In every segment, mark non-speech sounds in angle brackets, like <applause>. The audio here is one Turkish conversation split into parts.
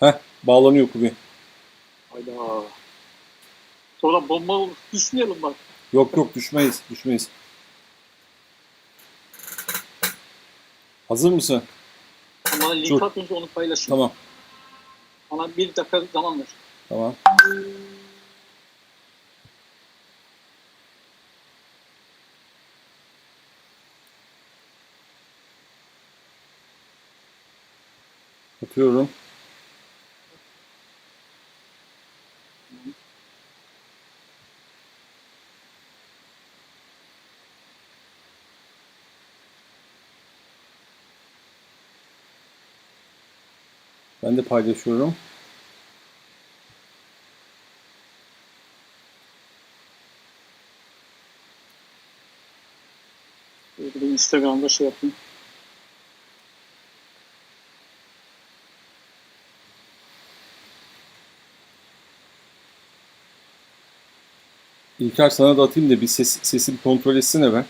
Heh bağlanıyor Kubi. Hayda. Sonra bomba olur. Düşmeyelim bak. Yok yok düşmeyiz düşmeyiz. Hazır mısın? Ama link Dur. atınca onu paylaşın. Tamam Bana bir dakika zaman ver. tamam. Atıyorum. Ben de paylaşıyorum. Bir de Instagram'da şey yapayım. İlker sana da atayım da bir ses, sesi bir kontrol etsene ben.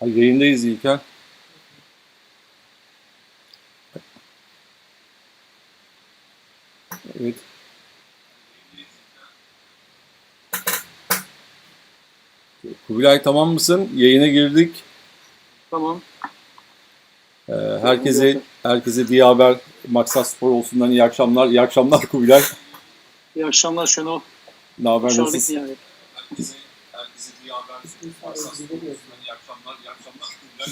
Ay, yayındayız İlker. Evet. Kubilay tamam mısın? Yayına girdik. Tamam. Ee, herkese herkese diye haber Maksat Spor olsundan iyi akşamlar. İyi akşamlar Kubilay. İyi akşamlar Şenol. Ne haber nasılsın? yani.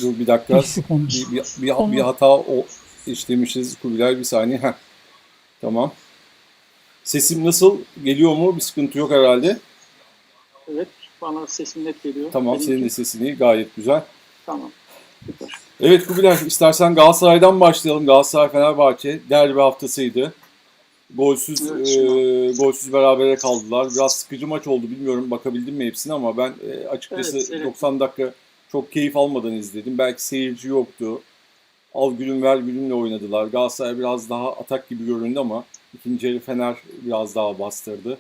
Dur bir dakika. Bir, bir, bir, bir hata o işlemişiz Kubilay bir saniye. Heh. Tamam. Sesim nasıl? Geliyor mu? Bir sıkıntı yok herhalde. Evet. Bana sesim net geliyor. Tamam Benimki- senin de sesin iyi. Gayet güzel. Tamam. Süper. Evet Kubilay istersen Galatasaray'dan başlayalım. Galatasaray Fenerbahçe derbi haftasıydı. Golsüz Evet, e, golsüz berabere kaldılar. Biraz sıkıcı maç oldu bilmiyorum bakabildim mi hepsine ama ben e, açıkçası Evet, evet. 90 dakika çok keyif almadan izledim. Belki seyirci yoktu. Al gülüm ver gülümle oynadılar. Galatasaray biraz daha atak gibi göründü ama ikinci yarı Fener biraz daha bastırdı.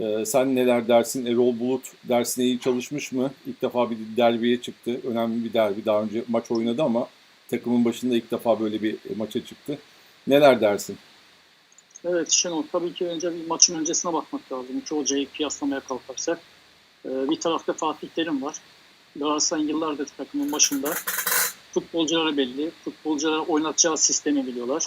Ee, sen neler dersin? Erol Bulut dersine iyi çalışmış mı? İlk defa bir derbiye çıktı. Önemli bir derbi. Daha önce maç oynadı ama takımın başında ilk defa böyle bir maça çıktı. Neler dersin? Evet Şenol tabii ki önce bir maçın öncesine bakmak lazım. İki hocayı kıyaslamaya kalkarsak. Ee, bir tarafta Fatih Terim var. Galatasaray'ın yıllardır takımın başında. Futbolcuları belli. Futbolculara oynatacağı sistemi biliyorlar.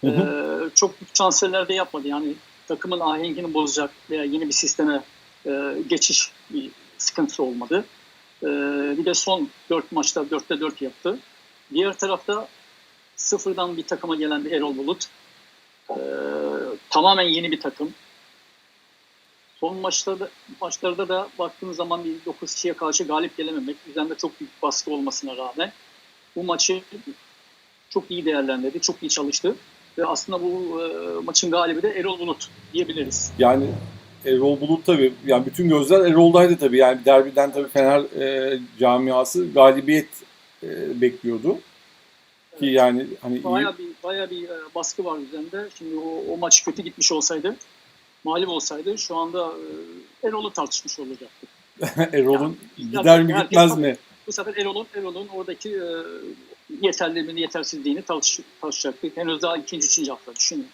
Hı Ee, çok büyük transferler de yapmadı. Yani takımın ahengini bozacak veya yeni bir sisteme e, geçiş bir sıkıntısı olmadı. Ee, bir de son 4 maçta 4'te 4 yaptı. Diğer tarafta sıfırdan bir takıma gelen bir Erol Bulut. Ee, tamamen yeni bir takım. Son maçlarda, maçlarda da baktığın zaman bir 9 kişiye karşı galip gelememek, üzerinde çok büyük baskı olmasına rağmen bu maçı çok iyi değerlendirdi, çok iyi çalıştı. Ve aslında bu e, maçın galibi de Erol Bulut diyebiliriz. Yani Erol Bulut tabii yani bütün gözler Erol'daydı tabii. Yani derbiden tabii Fener e, camiası galibiyet e, bekliyordu. Ki yani hani iyi, Bayağı bir, bayağı bir e, baskı var üzerinde. Şimdi o, o maç kötü gitmiş olsaydı, mağlup olsaydı şu anda e, Erol'u tartışmış olacaktı. <laughs> Erol'un Yani- gider mi herkes- gitmez mi? Bu sefer Erol'un Erol'un oradaki e, yeterliliğini, yetersizliğini tartış, tartışacaktık. Henüz daha ikinci, üçüncü hafta düşünün.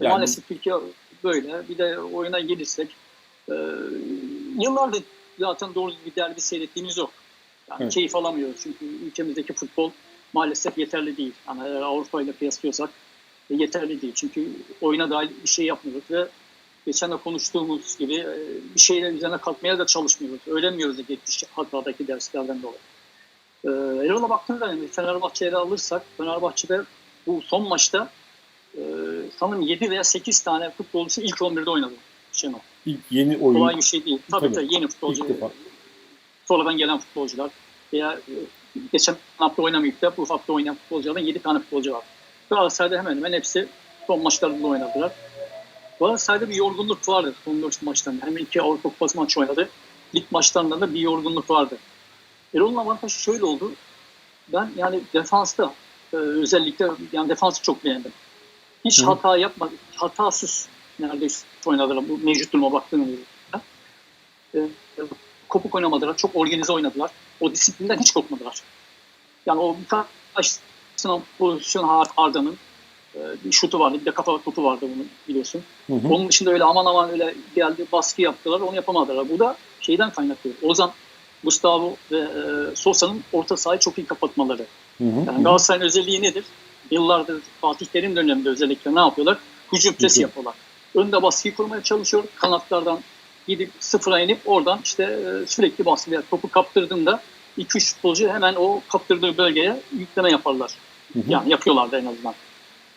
Yani- Maalesef Türkiye böyle. Bir de oyuna gelirsek e, yıllardır zaten doğru bir derbi seyrettiğimiz yok. Yani Evet. keyif alamıyoruz çünkü ülkemizdeki futbol maalesef yeterli değil. Yani Avrupa ile kıyaslıyorsak e, yeterli değil. Çünkü oyuna dair bir şey yapmıyoruz ve geçen de konuştuğumuz gibi e, bir şeyler üzerine kalkmaya da çalışmıyoruz. Öğrenmiyoruz da geçmiş hatadaki derslerden dolayı. Ee, Erol'a baktığında yani Fenerbahçe'yi alırsak Fenerbahçe'de bu son maçta e, sanırım 7 veya 8 tane futbolcusu ilk 11'de oynadı. Şenol. İlk yeni oyun Kolay bir şey değil. Tabii Tabii. tabii, yeni futbolcu. Sonradan gelen futbolcular veya e, geçen hafta oynamayıp da bu hafta oynayan futbolculardan 7 tane futbolcu var. Galatasaray'da hemen hemen hepsi son maçlarında oynadılar. Galatasaray'da bir yorgunluk vardı son 4 maçtan. Hem iki Avrupa Kupası maçı oynadı. lig maçlarında da bir yorgunluk vardı. Erol'un avantajı şöyle oldu. Ben yani defansta e, özellikle yani defansı çok beğendim. Hiç Hı. hata yapmadı. Hatasız neredeyse oynadılar bu mevcut duruma baktığımda. E, e, kopuk oynamadılar. Çok organize oynadılar. O disiplinden hiç kopmadılar. Yani o birkaç sınav pozisyon Ar- Arda'nın e, bir şutu vardı. Bir de kafa topu vardı bunu biliyorsun. Hı hı. Onun dışında öyle aman aman öyle geldi baskı yaptılar. Onu yapamadılar. Bu da şeyden kaynaklı. Ozan, Gustavo ve e, Sosa'nın orta sahayı çok iyi kapatmaları. Hı hı. Yani Galatasaray'ın özelliği nedir? Yıllardır Fatih Terim döneminde özellikle ne yapıyorlar? Hücum presi yapıyorlar. Önde baskıyı kurmaya çalışıyor. Kanatlardan gidip sıfıra inip oradan işte e, sürekli baskı yani topu kaptırdığında 2-3 futbolcu hemen o kaptırdığı bölgeye yükleme yaparlar. Hı hı. Yani yapıyorlardı en azından.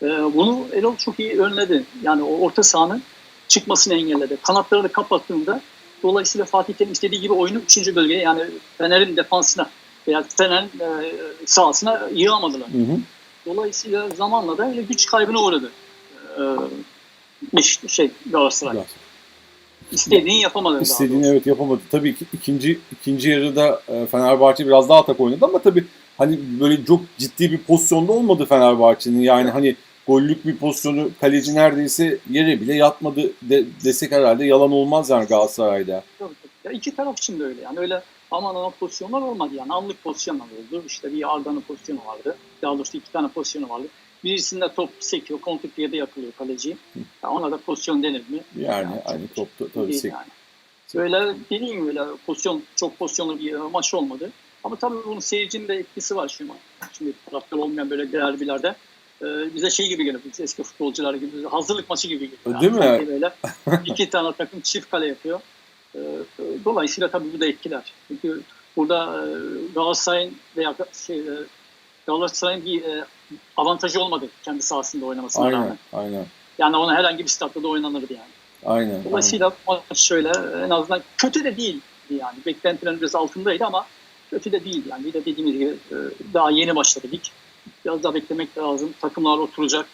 Ee, bunu Erol çok iyi önledi. Yani o orta sahanın çıkmasını engelledi. Kanatları da kapattığında dolayısıyla Fatih Terim istediği gibi oyunu 3. bölgeye yani Fener'in defansına veya Fener'in e, sahasına yığamadılar. Hı hı. Dolayısıyla zamanla da öyle güç kaybına uğradı. Beş- şey Galatasaray. Güzel. İstediğini yapamadı. İstediğini evet yapamadı. Tabii ki ikinci ikinci yarıda e, Fenerbahçe biraz daha atak oynadı ama tabii hani böyle çok ciddi bir pozisyonda olmadı Fenerbahçe'nin. Yani hani gollük bir pozisyonu kaleci neredeyse yere bile yatmadı de, desek herhalde yalan olmaz yani Galatasaray'da. Tabii, tabii. Ya iki taraf için de öyle. Yani öyle aman aman pozisyonlar olmadı yani. Anlık pozisyonlar oldu. İşte bir Arda'nın pozisyonu vardı. Daha doğrusu iki tane pozisyonu vardı. Birisinde top sekiyor, kontrpiyede yakılıyor kaleci. Ya ona da pozisyon denir mi? Yani çok hani topta tabii sek- yani. Böyle dediğim gibi öyle pozisyon, çok pozisyonlu bir maç olmadı. Ama tabii bunun seyircinin de etkisi var şimdi. Şimdi taraftar olmayan böyle derbilerde. Ee, bize şey gibi geliyor, eski futbolcular gibi, hazırlık maçı gibi geliyor. Değil mi? sanki Böyle <laughs> iki tane takım çift kale yapıyor. Ee, dolayısıyla tabii bu da etkiler. Çünkü burada e, Galatasaray'ın veya şey, e, Galatasaray'ın bir e, avantajı olmadı kendi sahasında oynamasına Aynen, rağmen. aynen, Yani ona herhangi bir statta da oynanırdı yani. aynen. aynen. Dolayısıyla maç şöyle en azından kötü de değildi yani. Beklentilerin biraz altındaydı ama kötü de değildi yani. Bir de dediğimiz gibi e, daha yeni başladı lig. Biraz daha beklemek lazım. Takımlar oturacak.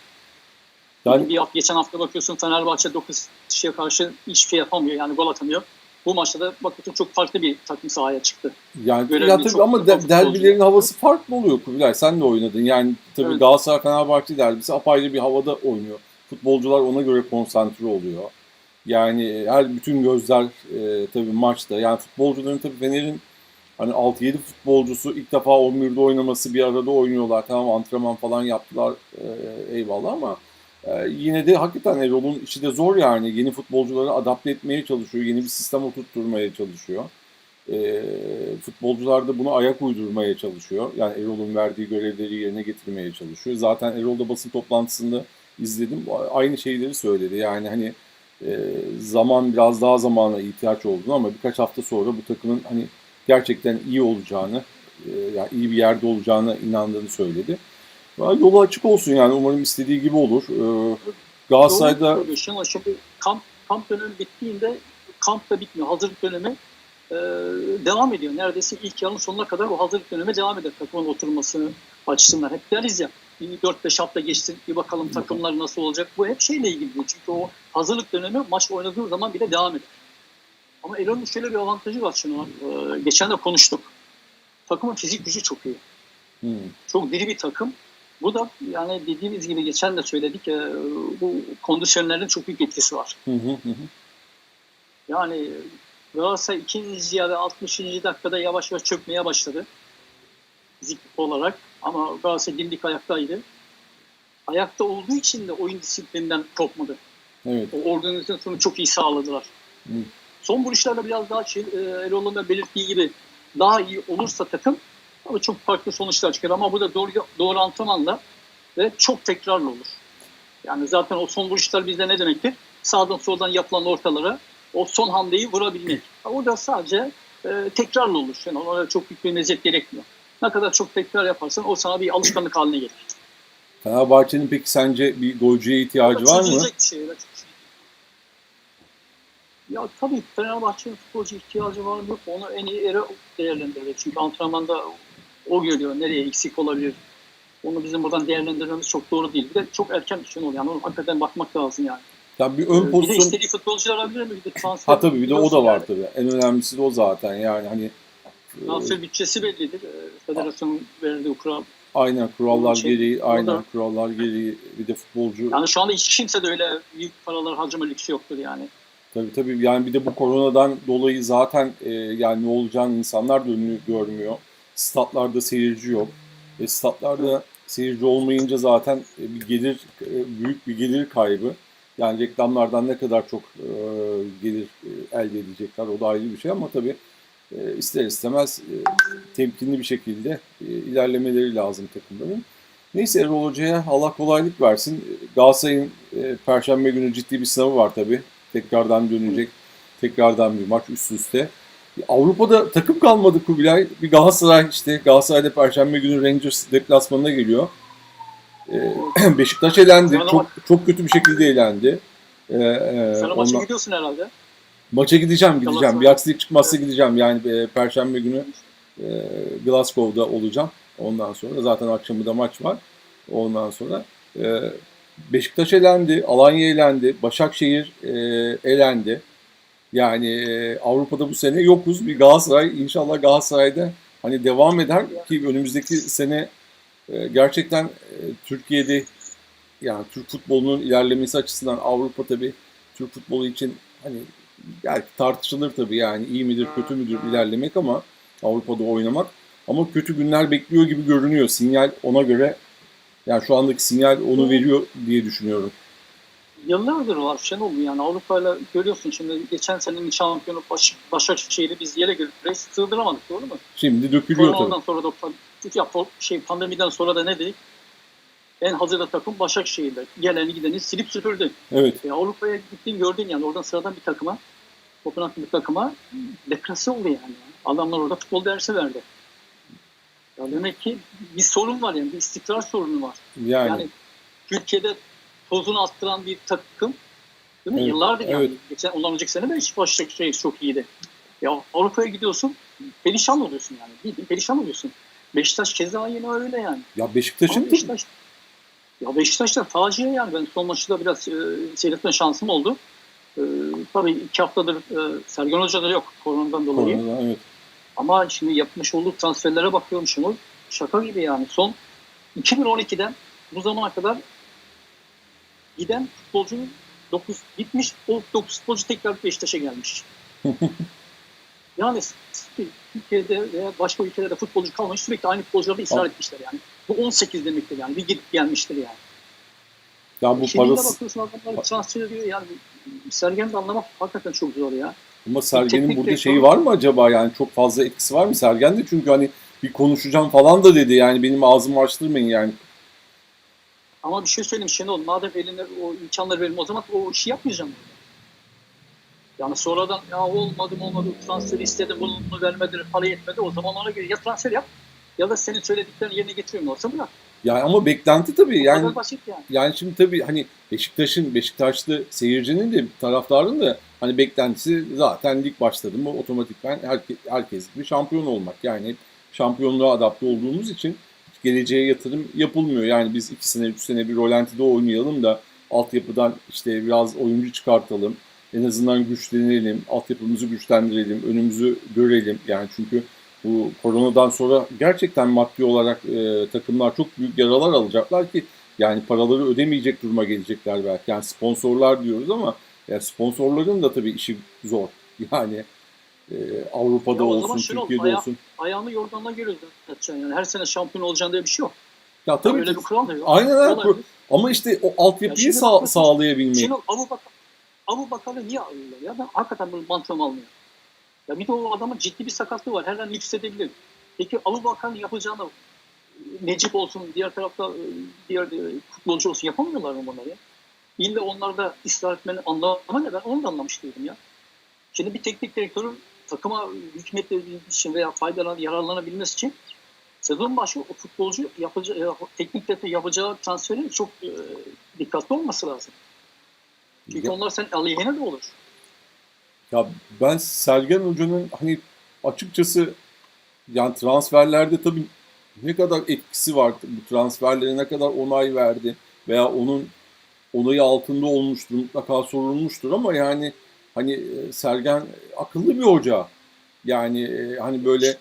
Yani bir hafta, geçen hafta bakıyorsun Fenerbahçe 9 kişiye karşı hiçbir şey yapamıyor. Yani gol atamıyor. Bu maçta da bakıyorsun çok farklı bir takım sahaya çıktı. Yani Görevli ya tabii çok ama de- derbilerin havası farklı oluyor Kubilay. Sen de oynadın. Yani tabii Evet. Galatasaray Fenerbahçe derbisi apayrı bir havada oynuyor. Futbolcular ona göre konsantre oluyor. Yani her bütün gözler e, tabii maçta. Yani futbolcuların tabii Fener'in hani 6-7 futbolcusu ilk defa 11'de oynaması bir arada oynuyorlar. Tamam antrenman falan yaptılar e, eyvallah ama e, yine de hakikaten Erol'un işi de zor yani. Yeni futbolcuları adapte etmeye çalışıyor. Yeni bir sistem oturtturmaya çalışıyor. E, futbolcular da buna ayak uydurmaya çalışıyor. Yani Erol'un verdiği görevleri yerine getirmeye çalışıyor. Zaten Erol da basın toplantısında izledim. Aynı şeyleri söyledi. Yani hani e, zaman biraz daha zamana ihtiyaç olduğunu ama birkaç hafta sonra bu takımın hani gerçekten iyi olacağını, e, yani iyi bir yerde olacağına inandığını söyledi. Yolu açık olsun yani umarım istediği gibi olur. E, Galatasaray'da ama şimdi kamp, kamp dönemi bittiğinde kamp da bitmiyor. Hazırlık dönemi e, devam ediyor. Neredeyse ilk yarının sonuna kadar o hazırlık dönemi devam eder. Takımın oturması açısından. Hep deriz ya bir 4-5 hafta geçsin bir bakalım takımlar nasıl olacak. Bu hep şeyle ilgili. Çünkü o hazırlık dönemi maç oynadığı zaman bile devam eder. Ama Elon'un şöyle bir avantajı var şunu. E, geçen de konuştuk. Takımın fizik gücü çok iyi. Hmm, Çok diri bir takım. Bu da yani dediğimiz gibi geçen de söyledik e, bu kondisyonların çok büyük etkisi var. hı hı hı. Yani Galatasaray ikinci yarı 60. dakikada yavaş yavaş çökmeye başladı. Fizik olarak ama Galatasaray dimdik ayaktaydı. Ayakta olduğu için de oyun disiplininden kopmadı. Evet. O organizasyonu çok iyi sağladılar. Hı. Son vuruşlarda biraz daha şey, Erol'un da belirttiği gibi daha iyi olursa takım ama çok farklı sonuçlar çıkar. Ama bu da doğru, doğru antrenmanla ve çok tekrarlı olur. Yani zaten o son vuruşlar bizde ne demektir? Sağdan soldan yapılan ortalara o son hamleyi vurabilmek. O da sadece e, tekrarlı olur. Yani ona çok büyük bir meziyet gerekmiyor. Ne kadar çok tekrar yaparsan o sana bir alışkanlık haline gelir. Fenerbahçe'nin peki sence bir golcüye ihtiyacı var mı? Şey. evet. Ya tabii Fenerbahçe'nin futbolcu ihtiyacı var mı? Onu en iyi yere değerlendirir. Çünkü antrenmanda o görüyor nereye eksik olabilir. Onu bizim buradan değerlendirmemiz çok doğru değil. Bir de çok erken şey oluyor. Yani ona hakikaten bakmak lazım yani. Yani bir Ee, ön Bir de pozisyon istediği futbolcular alabilir mi? Bir de transfer, ha tabii bir de o da var yani. tabii. En önemlisi de o zaten. Yani hani e, Transfer bütçesi bellidir. Ee, Federasyonun verdiği kural. aynen kurallar Şey, gereği, o da- aynen kurallar gereği bir de futbolcu Yani şu anda hiç kimse de öyle büyük paralar harcama lüksü yoktur yani. Tabii tabii yani bir de bu koronadan dolayı zaten e, yani ne olacağını insanlar da önünü görmüyor. Statlarda seyirci yok. E, statlarda seyirci olmayınca zaten e, bir gelir e, büyük bir gelir kaybı. Yani reklamlardan ne kadar çok e, gelir e, elde edecekler o da ayrı bir şey ama tabii e, ister istemez e, temkinli bir şekilde e, ilerlemeleri lazım takımların. Neyse Erol Hoca'ya Allah kolaylık versin. Galatasaray'ın e, Perşembe günü ciddi bir sınavı var tabii tekrardan dönecek. Tekrardan bir maç üst üste. Avrupa'da takım kalmadı Kubilay. Bir Galatasaray işte Galatasaray'da Perşembe günü Rangers deplasmanına geliyor. Ee, <clears throat> Beşiktaş elendi. Çok çok kötü bir şekilde elendi. Ee, e, Sen maça ondan- gidiyorsun herhalde. maça gideceğim gideceğim. Bir aksilik çıkmazsa gideceğim. Yani e, Perşembe günü e, Glasgow'da olacağım. Ondan sonra zaten akşamı da maç var. Ondan sonra e, Beşiktaş elendi, Alanya elendi, Başakşehir e, elendi. Yani e, Avrupa'da bu sene yokuz. Bir Galatasaray inşallah Galatasaray'da hani devam eder ki önümüzdeki sene e, gerçekten e, Türkiye'de yani Türk futbolunun ilerlemesi açısından Avrupa tabii Türk futbolu için hani belki tartışılır tabii yani iyi midir kötü müdür ilerlemek ama Avrupa'da oynamak ama kötü günler bekliyor gibi görünüyor. Sinyal ona göre yani şu andaki sinyal onu veriyor diye düşünüyorum. Yıllardır var Şenol yani Avrupa'yla görüyorsun şimdi geçen senenin şampiyonu Baş, Başakşehir'i biz yere göre sığdıramadık doğru mu? Şimdi dökülüyor tabii. Sonra da ya, şey pandemiden sonra da ne dedik? En hazırda takım Başakşehir'de. Geleni gideni silip süpürdü. Evet. E, Avrupa'ya gittiğin gördün yani oradan sıradan bir takıma Kopenhag'ın bir takıma deklase oldu yani. Adamlar orada futbol dersi verdi. Ya demek ki bir sorun var yani bir istikrar sorunu var. Yani, Yani Türkiye'de tozunu attıran bir takım değil mi? Evet, Yıllardır yani. evet. Geçen ondan önceki sene de Başakşehir çok iyiydi. Ya Avrupa'ya gidiyorsun perişan oluyorsun yani. Bildiğin perişan oluyorsun. Beşiktaş keza yine öyle yani. ya Beşiktaş'ın Beşiktaş, ya Beşiktaş'ta facia yani. Ben son maçı da biraz e, seyretme şansım oldu. E, tabii iki haftadır e, Sergen Hoca da yok koronadan dolayı. Koronadan, evet. Ama şimdi yapmış olduğu transferlere bakıyorum Şenol. Şaka gibi yani. Son 2012'den bu zamana kadar giden futbolcunun 9 gitmiş. O 9 futbolcu tekrar Beşiktaş'a gelmiş. <laughs> yani Türkiye'de veya başka ülkelerde futbolcu kalmış sürekli aynı futbolcularda ısrar etmişler yani. Bu 18 demektir yani. Bir gidip gelmiştir yani. Ya bu parası bakıyorsun adamlar transfer ediyor yani. Sergen'i de anlamak hakikaten çok zor ya. ama Sergen'in burada şeyi var mı acaba yani çok fazla etkisi var mı Sergen de çünkü hani bir konuşacağım falan da dedi yani benim ağzımı açtırmayın yani. Ama bir şey söyleyeyim Şenol, madem eline o imkanları verin o zaman o işi yapmayacağım. Yani sonradan ya olmadı mı olmadı transferi istedim bunu vermedi para yetmedi o zaman ona göre ya transfer yap ya da senin söylediklerini yerine getiriyorum olsa bırak. Yani ama beklenti tabii yani yani. yani şimdi tabii hani Beşiktaş'ın Beşiktaşlı seyircinin de taraftarın da hani beklentisi zaten lig başladı mı otomatikman herkes, herkes gibi şampiyon olmak. Yani şampiyonluğa adapte olduğumuz için geleceğe yatırım yapılmıyor. Yani biz iki sene, üç sene bir rolantide oynayalım da altyapıdan işte biraz oyuncu çıkartalım. En azından güçlenelim, altyapımızı güçlendirelim, önümüzü görelim. Yani çünkü bu koronadan sonra gerçekten maddi olarak e, takımlar çok büyük yaralar alacaklar ki yani paraları ödemeyecek duruma gelecekler belki. Yani sponsorlar diyoruz ama yani sponsorların da tabii işi zor. <laughs> Yani e, Avrupa'da Ya olsun, Türkiye'de aya- olsun. Ayağını yorganına göre uzatacaksın yani. Her sene şampiyon olacaksın diye bir şey yok. Ya tabii Öyle ki. bir kural da yok. Aynen öyle. Ama işte o altyapıyı Ya şimdi sağ- bakıyorsun, sağlayabilmek. Şenol Abu Bakar, Abu Bakar'ı niye alıyorlar ya? Ben hakikaten böyle mantığım almıyor. Ya bir de o adamın ciddi bir sakatlığı var. Her an nüksedebilir. Peki Abu Bakar'ın yapacağını Necip olsun, diğer tarafta e, diğer e, futbolcu olsun yapamıyorlar mı bunları ya? İlle onlarda ısrar etmenin anlamı ne? Ben onu da anlamış değilim ya. Şimdi bir teknik direktörün takıma hükmettiği için veya faydalan, yararlanabilmesi için sezon başı o futbolcu yapacağı, teknik direktör yapacağı transferin çok e, dikkatli olması lazım. Çünkü Ya- onlar senin aleyhine de olur. Ya ben Sergen Hoca'nın hani açıkçası yani transferlerde tabii ne kadar etkisi var bu transferlere ne kadar onay verdi veya onun onayı altında olmuştur, mutlaka sorulmuştur ama yani hani e, Sergen akıllı bir hoca. Yani e, hani böyle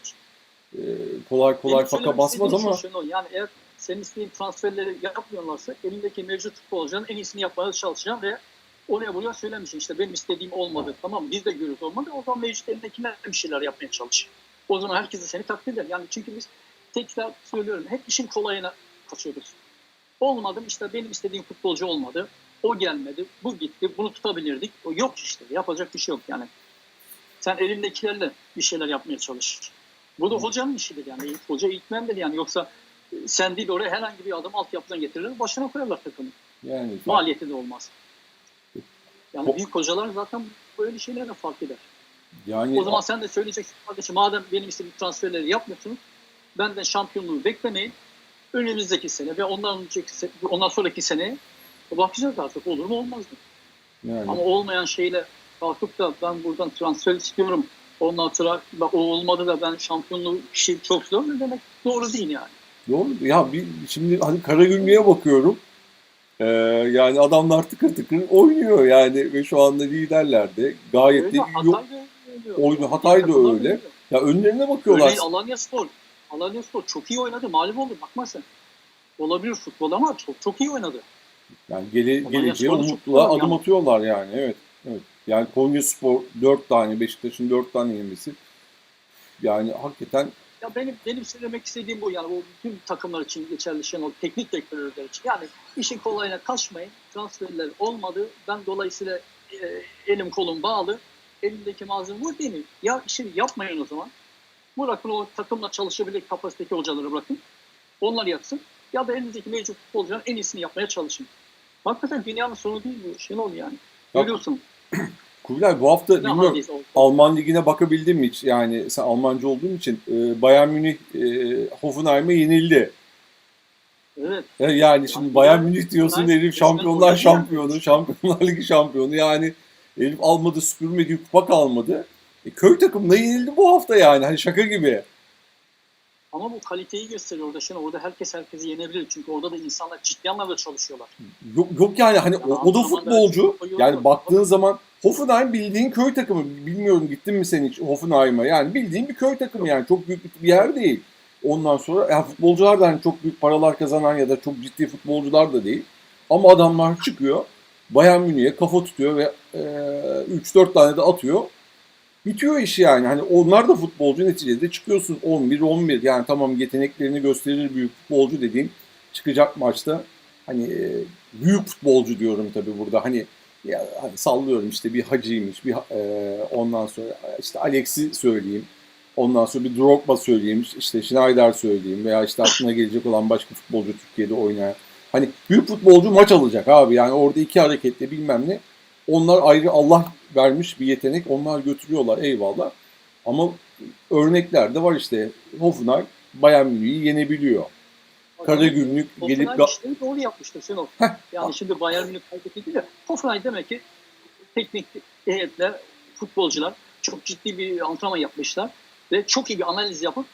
e, kolay kolay Benim faka basmaz ama Şenol, yani eğer senin istediğin transferleri yapmıyorlarsa elindeki mevcut futbolcuların en iyisini yapmaya çalışacağım ve oraya buraya söylemişsin. İşte benim istediğim olmadı. Tamam biz de görüyoruz olmadı. O zaman mevcut elindekiler bir şeyler yapmaya çalış. O zaman herkes de seni takdir eder. Yani çünkü biz tekrar söylüyorum hep işin kolayına kaçıyoruz. Olmadı işte benim istediğim futbolcu olmadı. O gelmedi, bu gitti, bunu tutabilirdik. O yok işte, yapacak bir şey yok yani. Sen elindekilerle bir şeyler yapmaya çalış. Bu da hocanın işidir yani. Hoca eğitmendir yani. Yoksa e, sen değil oraya herhangi bir adam altyapıdan getirirler, başına koyarlar takımı. yani Maliyeti de olmaz. Yani büyük hocalar zaten böyle şeylerle fark eder. yani O zaman sen de söyleyeceksin kardeşim madem benim istediğim transferleri yapmıyorsunuz benden şampiyonluğu beklemeyin. Önümüzdeki sene ve ondan önceki ondan sonraki sene bakacağız artık olur mu olmaz mı? yani Ama olmayan şeyle kalkıp da ben buradan transfer istiyorum. Ondan sonra bak o olmadı da ben şampiyonluğu şey çok zor ne demek doğru değil yani. Doğru. Ya bir, şimdi hani Karagümrük'e bakıyorum. Ee, yani adamlar tıkır tıkır oynuyor yani ve şu anda liderlerde. Gayet de Öyle, yok. Hatay da öyle. Oyunu- Hatay da Takımlar öyle. Ya önlerine bakıyorlar. Örneğin Alanya Spor. Alanya Spor çok iyi oynadı. Mağlup oldu. Bakma sen. Olabilir futbol ama çok, çok iyi oynadı. Yani gele, geleceğe Spor'da çok umutlular iyi adım yani. atıyorlar yani. Evet. Evet. Yani Konya Spor 4 tane, Beşiktaş'ın 4 tane yenmesi. Yani hakikaten Ya benim benim söylemek istediğim bu yani o bütün takımlar için geçerli şey o teknik direktörler için. Yani işin kolayına kaçmayın. Transferler olmadı. Ben dolayısıyla e, elim kolum bağlı. Elimdeki malzeme bu değil mi? Ya işi yapmayın o zaman. Bırakın o takımla çalışabilecek kapasiteki hocaları bırakın. Onlar yapsın. Ya da elinizdeki mevcut futbolcuların en iyisini yapmaya çalışın. Hakikaten dünyanın sonu değil bu. Şenol yani. Görüyorsun. <clears throat> Kubilay bu hafta Ne bilmiyorum Alman Ligi'ne bakabildin mi hiç? Yani sen Almanca olduğun için e, Bayern Münih e, Hoffenheim'e yenildi. Evet. E, Yani şimdi Yani Bayern Münih diyorsun bunlar herif şampiyonlar şampiyonu, şampiyonlar ligi şampiyonu. Yani herif almadı süpürmedi, kupa kalmadı. E, köy takımına yenildi bu hafta yani. Hani şaka gibi. Ama bu kaliteyi gösteriyor orada. Şimdi orada herkes herkesi yenebilir. Çünkü orada da insanlar ciddi anlamda çalışıyorlar. Yok, yok yani hani o, o da futbolcu. Yani baktığın zaman Hoffenheim bildiğin köy takımı. Bilmiyorum gittin mi sen hiç Hoffenheim'a? Yani bildiğin bir köy takımı yani. Çok büyük bir yer değil. Ondan sonra yani futbolcular da hani çok büyük paralar kazanan ya da çok ciddi futbolcular da değil. Ama adamlar çıkıyor. Bayern Münih'e kafa tutuyor ve e, 3-4 tane de atıyor. Bitiyor iş yani. Hani onlar da futbolcu neticede çıkıyorsun 11-11. Yani tamam yeteneklerini gösterir büyük futbolcu dediğin çıkacak maçta. Hani e, büyük futbolcu diyorum tabii burada. Hani ya hani sallıyorum işte bir Hacı'ymış, bir e, ondan sonra işte Alex'i söyleyeyim. Ondan sonra bir Drogba söyleyeyim, işte Schneider söyleyeyim veya işte aklına gelecek olan başka futbolcu Türkiye'de oynayan. Hani büyük futbolcu maç alacak abi yani orada iki hareketle bilmem ne. Onlar ayrı Allah vermiş bir yetenek. Onlar götürüyorlar eyvallah. Ama örnekler de var işte. Hoffenheim Bayern Münih'i yenebiliyor. Karagümrük gelip Hoffenheim işleri doğru yapmıştır Şenol. Yani şimdi Bayern Münih kaybetti de Hoffenheim demek ki teknik heyetler, futbolcular çok ciddi bir antrenman yapmışlar ve çok iyi bir analiz yapıp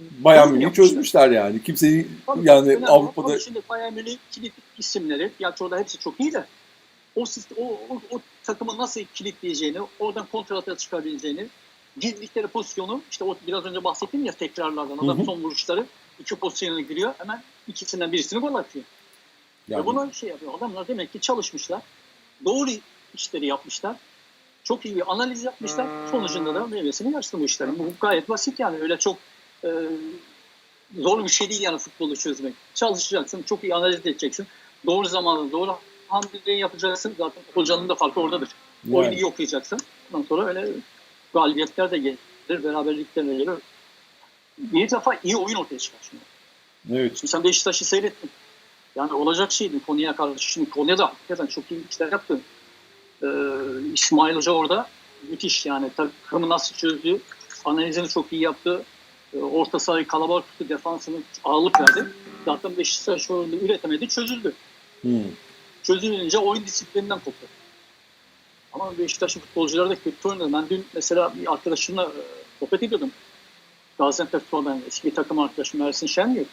Bayern Münih'i çözmüşler yani. Kimseyi Tabii, yani önemli. Avrupa'da Ama şimdi Bayern Münih kilit isimleri, gerçi orada hepsi çok iyi de o, sistem, o, o, o takımı nasıl kilitleyeceğini, oradan kontrata çıkabileceğini, girdikleri pozisyonu, işte o biraz önce bahsettim ya tekrarlardan, adam Hı hı. son vuruşları iki pozisyona giriyor, hemen ikisinden birisini gol atıyor. yani Ve buna şey yapıyor, adamlar demek ki çalışmışlar, doğru işleri yapmışlar, çok iyi bir analiz yapmışlar, sonucunda da meyvesini yaştı bu işlerin. Bu gayet basit yani, öyle çok e, zor bir şey değil yani futbolu çözmek. Çalışacaksın, çok iyi analiz edeceksin. Doğru zamanda doğru hamleyi yapacaksın. Zaten hocanın da farkı oradadır. Oyunu yani. iyi okuyacaksın. Ondan sonra öyle galibiyetler de gelir, beraberlikler de gelir. Bir defa iyi oyun ortaya çıkar şimdi. evet. Şimdi sen Beşiktaş'ı seyrettin. Yani olacak şeydi Konya'ya karşı. Şimdi Konya'da hakikaten çok iyi işler yaptı. Ee, İsmail Hoca orada müthiş yani. Takımı nasıl çözdü, analizini çok iyi yaptı. Ee, orta sahayı kalabalık tuttu, defansını ağırlık verdi. Zaten Beşiktaş orada üretemedi, çözüldü. Hmm. Çözülünce oyun disiplininden koptu. Ama Beşiktaş'ın futbolcuları da kötü oynadı. Ben dün mesela bir arkadaşımla e, sohbet ediyordum. Gaziantep Spor'dan eski takım arkadaşım Ersin Şengül.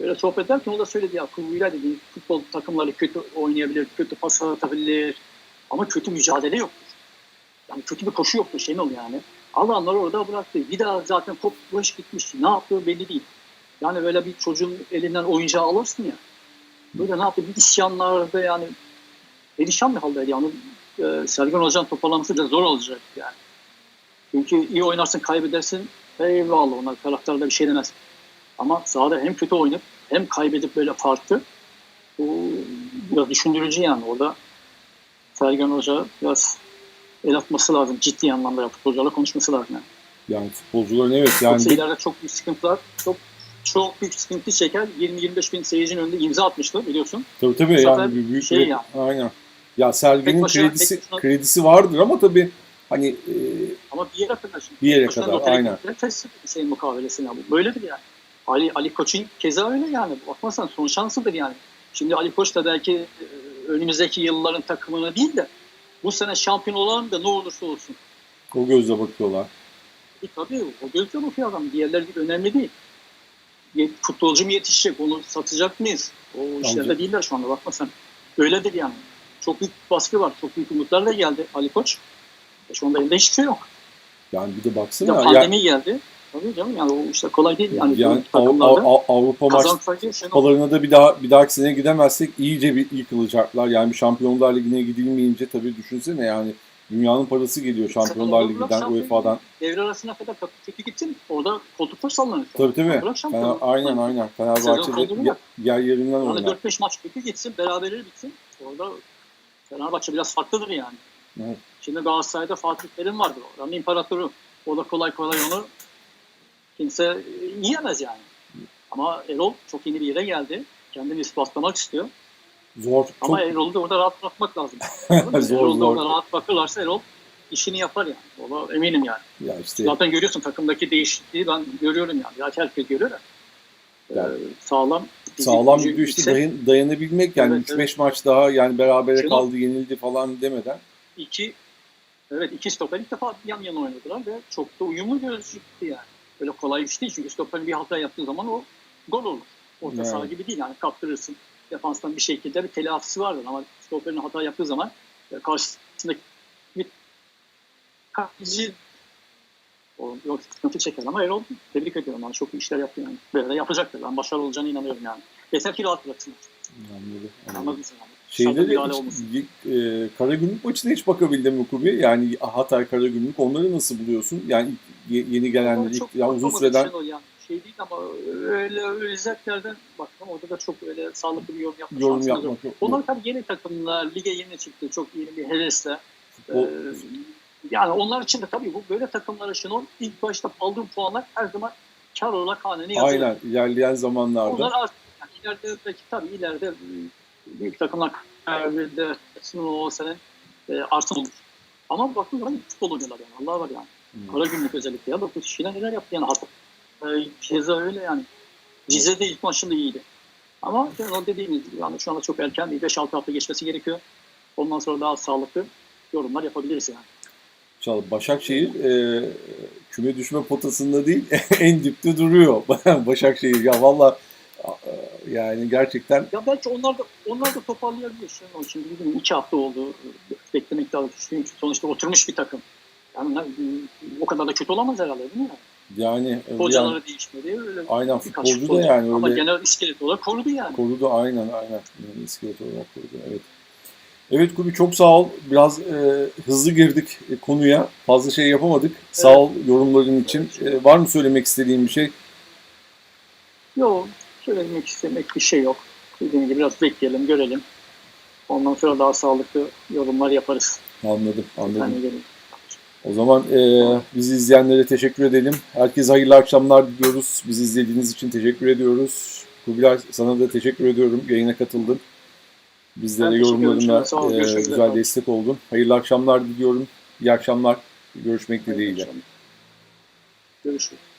Böyle sohbet ederken o da söyledi ya Kubilay dedi futbol takımları kötü oynayabilir, kötü pas atabilir ama kötü mücadele yoktur. Yani kötü bir koşu yoktu Şenol yani. Adamları orada bıraktı. Bir daha zaten top boş gitmiş. Ne yaptığı belli değil. Yani böyle bir çocuğun elinden oyuncağı alırsın ya. Böyle ne yaptı? Bir isyanlarda yani perişan bir haldeydi. Yani e, Sergen Hoca'nın toparlaması da zor olacak yani. Çünkü iyi oynarsın kaybedersin. Eyvallah onlar karakterle bir şey demez. Ama sahada hem kötü oynayıp hem kaybedip böyle farklı. Bu biraz düşündürücü yani orada Sergen Hoca biraz el atması lazım. Ciddi anlamda ya, futbolcularla konuşması lazım. Yani. Yani futbolcuların evet yani bir- ileride çok büyük sıkıntılar, çok çok büyük sıkıntı çeker. 20-25 bin seyircinin önünde imza atmıştı biliyorsun. tabii tabii Bu yani büyük şey bir- aynen. Ya Tek başına- kredisi başına- kredisi vardır ama tabii hani e, Ama bir yere kadar şimdi. Bir yere Başından kadar, aynen. Test şey mukavelesine bu. Böyledir yani. Ali, Ali Koç'un keza öyle yani. Bakmasan son şansıdır yani. Şimdi Ali Koç da belki e, önümüzdeki yılların takımını değil de bu sene şampiyon olan da ne olursa olsun. o gözle bakıyorlar. E tabii o gözle bakıyor adam. Diğerleri önemli değil. Futbolcu mu yetişecek, onu satacak mıyız? O işlerde Bence- değiller şu anda bakma sen. Öyledir yani. Çok büyük baskı var. Çok büyük umutlar da geldi Ali Koç. E şu anda elinde hiçbir şey yok. Yani bir de baksana ya, pandemi geldi. Tabii canım yani o işte kolay değil yani, yani Av- Avrupa maç Kazansak Şenol kupalarına da bir daha bir dahaki sene gidemezsek iyice bir yıkılacaklar. Yani bir Şampiyonlar Ligi'ne gidilmeyince tabii düşünsene yani dünyanın parası geliyor Şampiyonlar Ligi'den, UEFA'dan. devre arasına kadar kötü gitsin. Orada koltuklar sallanır. Tabii tabii. Fener- aynen aynen. Fenerbahçe'de yer, yer yerinden Yani oynar. 4-5 maç kötü gitsin, beraberleri bitsin. Orada Fenerbahçe biraz farklıdır yani. Evet. Şimdi Galatasaray'da Fatih Terim vardır. Oranın imparatoru. O da kolay kolay onu kimse yiyemez yani. Ama Erol çok yeni bir yere geldi. Kendini ispatlamak istiyor. Zor. Çok Ama Erol'u da orada rahat bırakmak lazım. <laughs> Zor, Erol'u da orada rahat bırakırlarsa Erol işini yapar yani. Ona eminim yani. ya işte Zaten görüyorsun takımdaki değişikliği ben görüyorum yani. Ya herkes görüyor da. Ee, Yani sağlam. sağlam gücü yüksek. dayan- dayanabilmek yani Evet, 3-5 maç daha yani berabere Şenol- kaldı yenildi falan demeden. iki evet iki stoper ilk defa yan yana oynadılar ve çok da uyumlu gözüktü yani. Böyle kolay iş değil çünkü stoperin bir hata yaptığı zaman o gol olur. Orta Evet. saha gibi değil yani kaptırırsın. Defanstan bir şekilde bir telafisi vardır ama stoperin hata yaptığı zaman e, karşısındaki bir kaleci yok sıkıntı çeker ama Erol tebrik ediyorum yani çok iyi işler yaptı yani. Böyle de yapacaktır. Ben başarılı olacağına inanıyorum yani. Yeter ki rahat bıraksın. Anladım, anladım. Şeyde de hiç- e, Karagümrük maçına hiç bakabildin mi Kubi? Yani Hatay Karagümrük onları nasıl buluyorsun? Yani yeni gelenler Ama ilk çok ya uzun süreden yani. Şey değil ama öyle özelliklerden baktım. Orada da çok öyle sağlıklı bir yorum yapma yorum şansınız yok. Onlar tabii yeni takımlar, lige yeni çıktı. Çok yeni bir hevesle. Ee, yani onlar için de tabii bu böyle takımlara Şenol ilk başta aldığım puanlar her zaman kar olarak haneni yazıyor. Aynen ilerleyen zamanlarda. Onlar artık yani ileride belki tabii ileride e, büyük takımlar kaybedersin o sene e, artın olur. Ama baktığın zaman futbol oynuyorlar yani. Allah var yani. Hmm. Karagümrük özellikle ya 9 kişiyle neler yaptı yani hatta keza öyle yani. Cize de ilk maçında iyiydi. Ama dediğimiz gibi yani şu anda çok erken değil. 5-6 hafta geçmesi gerekiyor. Ondan sonra daha sağlıklı yorumlar yapabiliriz yani. İnşallah Başakşehir e, küme düşme potasında değil <laughs> en dipte duruyor. <laughs> Başakşehir ya valla e, yani gerçekten Ya belki onlar da onlar da toparlayabilir. Şimdi, şimdi bizim iki hafta oldu. Beklemek daha çünkü sonuçta oturmuş bir takım. Yani ne- o kadar da kötü olamaz herhalde değil mi? Yani, yani Hocaları değişmedi. Öyle aynen futbolcu da yani Ama öyle genel iskelet olarak korudu yani. korudu aynen aynen. Yani iskelet olarak korudu evet. Evet Kubi çok sağ ol. Biraz e, hızlı girdik e, konuya. Fazla şey yapamadık. Sağ ol yorumların için. E, var mı söylemek istediğin bir şey? Yok, söylemek istemek bir şey yok. Dediğim gibi biraz bekleyelim, görelim. Ondan sonra daha sağlıklı yorumlar yaparız. Anladım, anladım. O zaman e, bizi izleyenlere teşekkür edelim. Herkese hayırlı akşamlar diliyoruz. Bizi izlediğiniz için teşekkür ediyoruz. Kubilay sana da teşekkür ediyorum. Yayına katıldın. Bizlere ol, e, güzel üzere. destek oldun. Hayırlı akşamlar diliyorum. İyi akşamlar. Görüşmek dileğiyle. Görüşürüz.